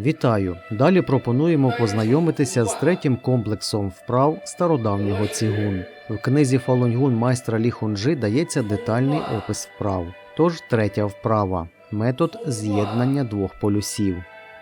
Вітаю! Далі пропонуємо познайомитися з третім комплексом вправ стародавнього цігун. В книзі Фалуньгун майстра Лі Хунджи дається детальний опис вправ. Тож третя вправа метод з'єднання двох полюсів.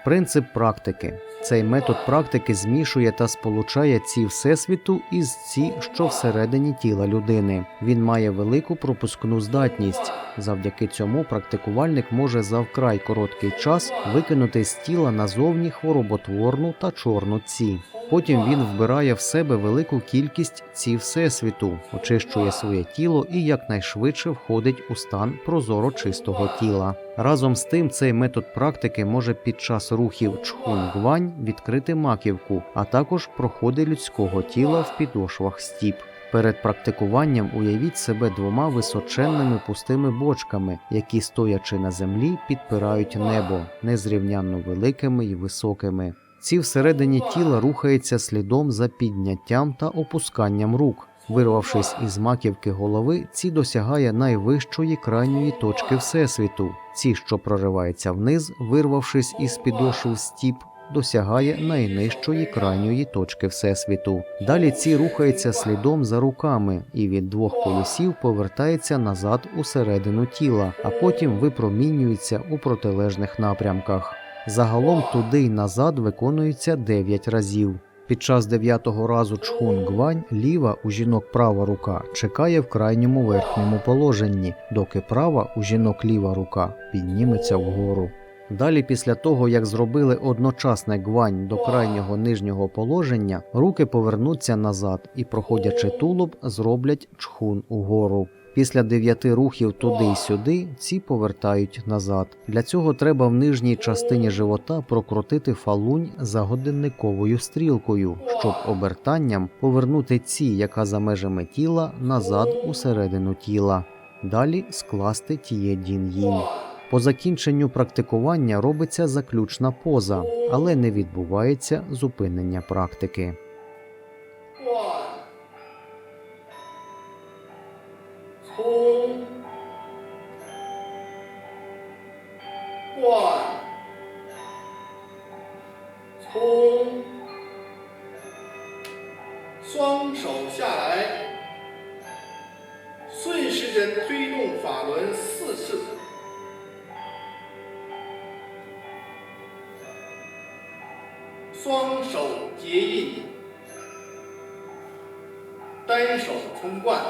Принцип практики. Цей метод практики змішує та сполучає ці всесвіту із ці, що всередині тіла людини. Він має велику пропускну здатність. Завдяки цьому практикувальник може за вкрай короткий час викинути з тіла назовні хвороботворну та чорну ці. Потім він вбирає в себе велику кількість ці всесвіту, очищує своє тіло і якнайшвидше входить у стан прозоро чистого тіла. Разом з тим, цей метод практики може під час рухів чхун-гвань відкрити маківку, а також проходи людського тіла в підошвах стіп. Перед практикуванням уявіть себе двома височенними пустими бочками, які, стоячи на землі, підпирають небо, незрівнянно великими й високими. Ці всередині тіла рухаються слідом за підняттям та опусканням рук. Вирвавшись із маківки голови, ці досягає найвищої крайньої точки Всесвіту. Ці, що проривається вниз, вирвавшись із підошв стіп, досягає найнижчої крайньої точки Всесвіту. Далі ці рухаються слідом за руками і від двох полюсів повертається назад у середину тіла, а потім випромінюється у протилежних напрямках. Загалом туди й назад виконується 9 разів. Під час дев'ятого разу чхун гвань ліва у жінок права рука чекає в крайньому верхньому положенні, доки права у жінок ліва рука підніметься вгору. Далі, після того, як зробили одночасне гвань до крайнього нижнього положення, руки повернуться назад і, проходячи тулуб, зроблять чхун угору. Після дев'яти рухів туди й сюди ці повертають назад. Для цього треба в нижній частині живота прокрутити фалунь за годинниковою стрілкою, щоб обертанням повернути ці, яка за межами тіла, назад у середину тіла. Далі скласти тієдін їнь. По закінченню практикування робиться заключна поза, але не відбувається зупинення практики. 冲，换，冲，双手下来，顺时针推动法轮四次，双手结印，单手冲冠。